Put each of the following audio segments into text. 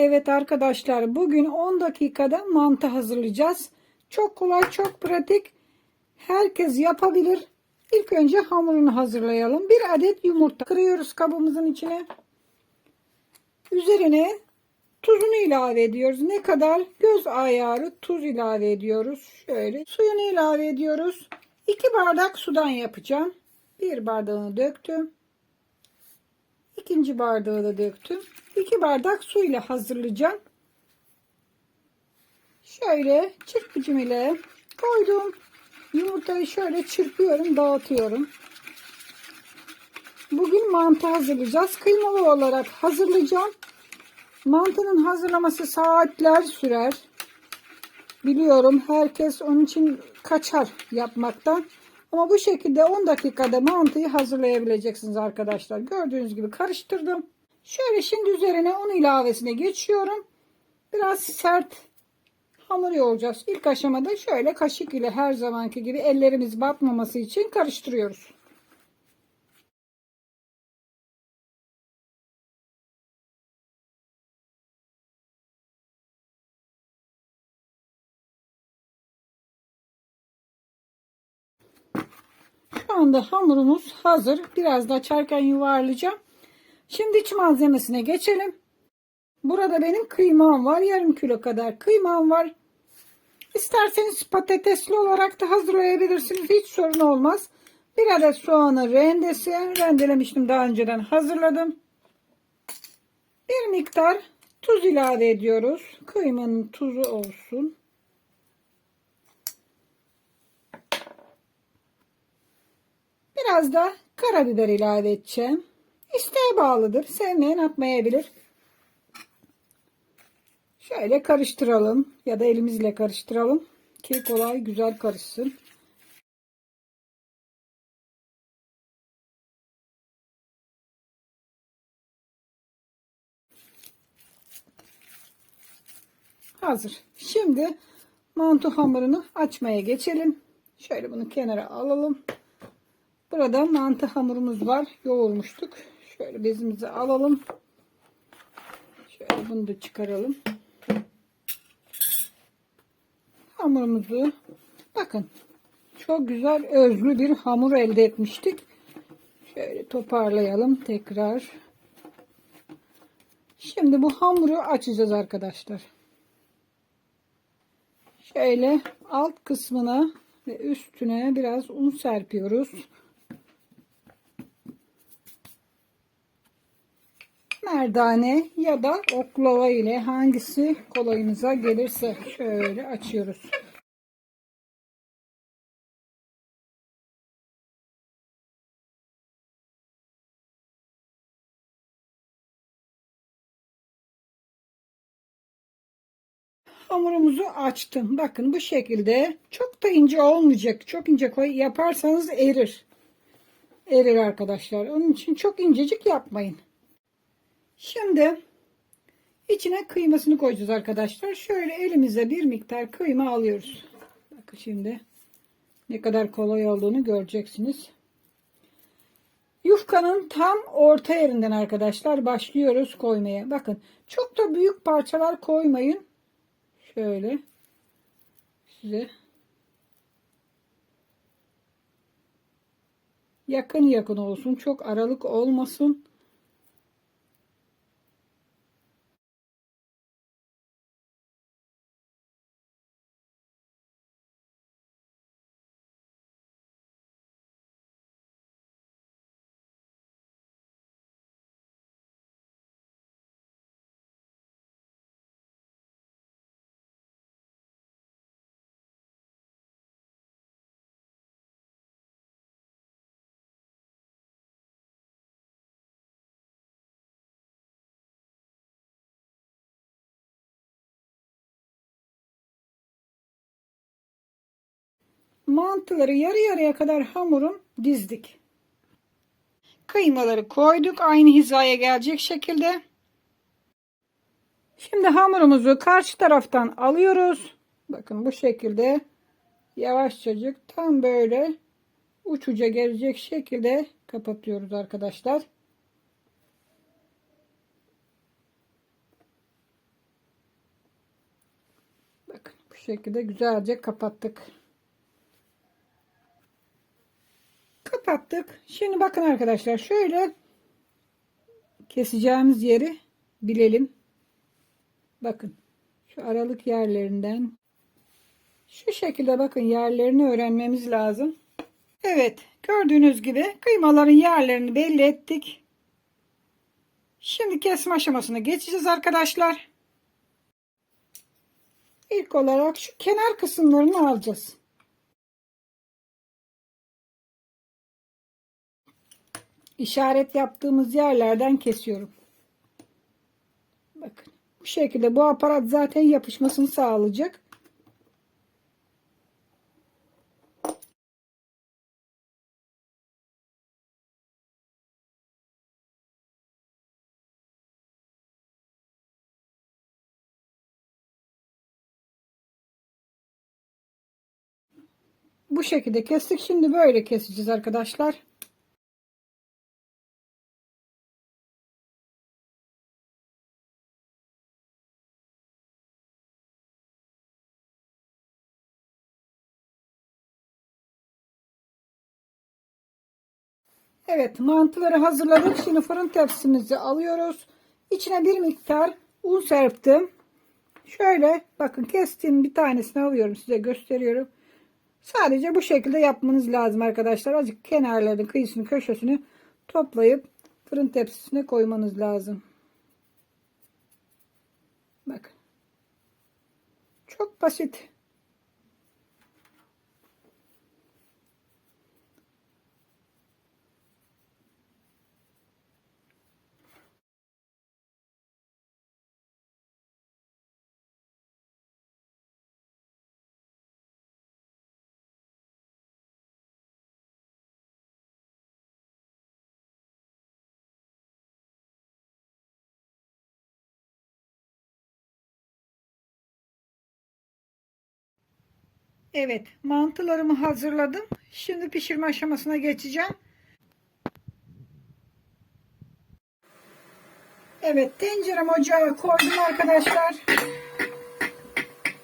Evet arkadaşlar bugün 10 dakikada mantı hazırlayacağız. Çok kolay çok pratik. Herkes yapabilir. İlk önce hamurunu hazırlayalım. Bir adet yumurta kırıyoruz kabımızın içine. Üzerine tuzunu ilave ediyoruz. Ne kadar? Göz ayarı tuz ilave ediyoruz. Şöyle suyunu ilave ediyoruz. 2 bardak sudan yapacağım. Bir bardağını döktüm. İkinci bardağı da döktüm. 2 bardak su ile hazırlayacağım. Şöyle çırpıcım ile koydum. Yumurtayı şöyle çırpıyorum, dağıtıyorum. Bugün mantı hazırlayacağız. Kıymalı olarak hazırlayacağım. Mantının hazırlaması saatler sürer. Biliyorum herkes onun için kaçar yapmaktan. Ama bu şekilde 10 dakikada mantıyı hazırlayabileceksiniz arkadaşlar. Gördüğünüz gibi karıştırdım. Şöyle şimdi üzerine un ilavesine geçiyorum. Biraz sert hamur yoğuracağız. İlk aşamada şöyle kaşık ile her zamanki gibi ellerimiz batmaması için karıştırıyoruz. Şu anda hamurumuz hazır. Biraz da açarken yuvarlayacağım. Şimdi iç malzemesine geçelim. Burada benim kıymam var. Yarım kilo kadar kıymam var. İsterseniz patatesli olarak da hazırlayabilirsiniz. Hiç sorun olmaz. Bir adet soğanı rendesi. Rendelemiştim daha önceden hazırladım. Bir miktar tuz ilave ediyoruz. Kıymanın tuzu olsun. Biraz da karabiber ilave edeceğim. İsteğe bağlıdır. Sevmeyen atmayabilir. Şöyle karıştıralım ya da elimizle karıştıralım ki kolay güzel karışsın. Hazır. Şimdi mantı hamurunu açmaya geçelim. Şöyle bunu kenara alalım. Burada mantı hamurumuz var. Yoğurmuştuk. Şöyle bezimizi alalım. Şöyle bunu da çıkaralım. Hamurumuzu bakın çok güzel özlü bir hamur elde etmiştik. Şöyle toparlayalım tekrar. Şimdi bu hamuru açacağız arkadaşlar. Şöyle alt kısmına ve üstüne biraz un serpiyoruz. Merdane ya da oklava ile hangisi kolayınıza gelirse şöyle açıyoruz. Hamurumuzu açtım. Bakın bu şekilde çok da ince olmayacak. Çok ince koy yaparsanız erir. Erir arkadaşlar. Onun için çok incecik yapmayın. Şimdi içine kıymasını koyacağız arkadaşlar. Şöyle elimize bir miktar kıyma alıyoruz. Bakın şimdi ne kadar kolay olduğunu göreceksiniz. Yufkanın tam orta yerinden arkadaşlar başlıyoruz koymaya. Bakın çok da büyük parçalar koymayın. Şöyle size yakın yakın olsun. Çok aralık olmasın. Mantıları yarı yarıya kadar hamurun dizdik. Kıymaları koyduk aynı hizaya gelecek şekilde. Şimdi hamurumuzu karşı taraftan alıyoruz. Bakın bu şekilde yavaşçacık tam böyle uçuca gelecek şekilde kapatıyoruz arkadaşlar. şekilde güzelce kapattık. Kapattık. Şimdi bakın arkadaşlar şöyle keseceğimiz yeri bilelim. Bakın şu aralık yerlerinden şu şekilde bakın yerlerini öğrenmemiz lazım. Evet gördüğünüz gibi kıymaların yerlerini belli ettik. Şimdi kesme aşamasına geçeceğiz arkadaşlar. İlk olarak şu kenar kısımlarını alacağız. İşaret yaptığımız yerlerden kesiyorum. Bakın bu şekilde bu aparat zaten yapışmasını sağlayacak. Bu şekilde kestik. Şimdi böyle keseceğiz arkadaşlar. Evet mantıları hazırladık. Şimdi fırın tepsimizi alıyoruz. İçine bir miktar un serptim. Şöyle bakın kestiğim bir tanesini alıyorum size gösteriyorum. Sadece bu şekilde yapmanız lazım arkadaşlar. Azıcık kenarlarını, kıyısını, köşesini toplayıp fırın tepsisine koymanız lazım. Bakın. Çok basit. Evet, mantılarımı hazırladım. Şimdi pişirme aşamasına geçeceğim. Evet, tencerem ocağa koydum arkadaşlar.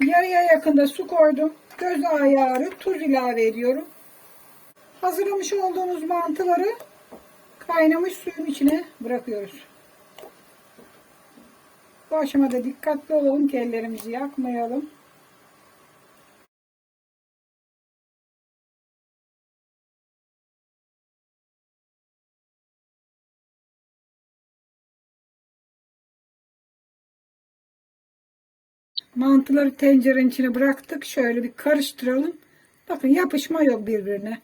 Yarıya yakında su koydum. Göz ayarı, tuz ilave ediyorum. Hazırlamış olduğumuz mantıları kaynamış suyun içine bırakıyoruz. Bu aşamada dikkatli olalım ki ellerimizi yakmayalım. Mantıları tencerenin içine bıraktık. Şöyle bir karıştıralım. Bakın yapışma yok birbirine.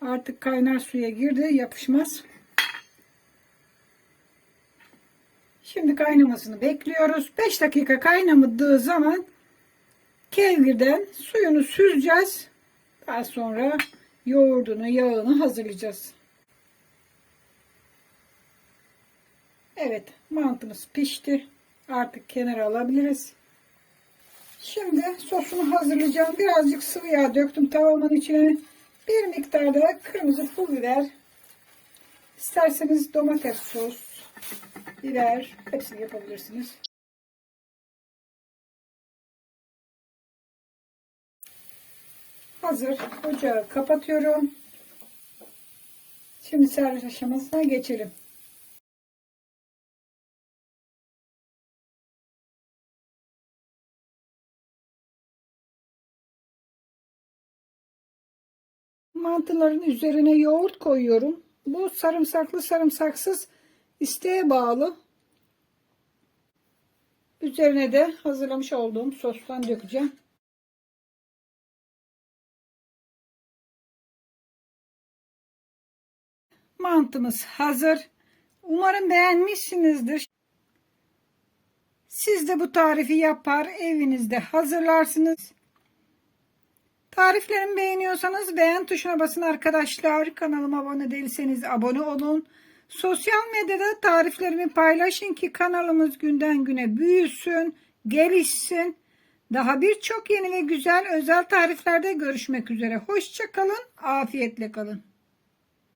Artık kaynar suya girdi. Yapışmaz. Şimdi kaynamasını bekliyoruz. 5 dakika kaynamadığı zaman kevgirden suyunu süzeceğiz. Daha sonra yoğurdunu, yağını hazırlayacağız. Evet, mantımız pişti. Artık kenara alabiliriz. Şimdi sosunu hazırlayacağım. Birazcık sıvı yağ döktüm tavamın içine. Bir miktar da kırmızı pul biber. İsterseniz domates sos, biber hepsini yapabilirsiniz. Hazır. Ocağı kapatıyorum. Şimdi servis aşamasına geçelim. Mantıların üzerine yoğurt koyuyorum. Bu sarımsaklı sarımsaksız isteğe bağlı. Üzerine de hazırlamış olduğum sostan dökeceğim. Mantımız hazır. Umarım beğenmişsinizdir. Siz de bu tarifi yapar evinizde hazırlarsınız. Tariflerimi beğeniyorsanız beğen tuşuna basın arkadaşlar. Kanalıma abone değilseniz abone olun. Sosyal medyada tariflerimi paylaşın ki kanalımız günden güne büyüsün, gelişsin. Daha birçok yeni ve güzel özel tariflerde görüşmek üzere. Hoşçakalın, afiyetle kalın.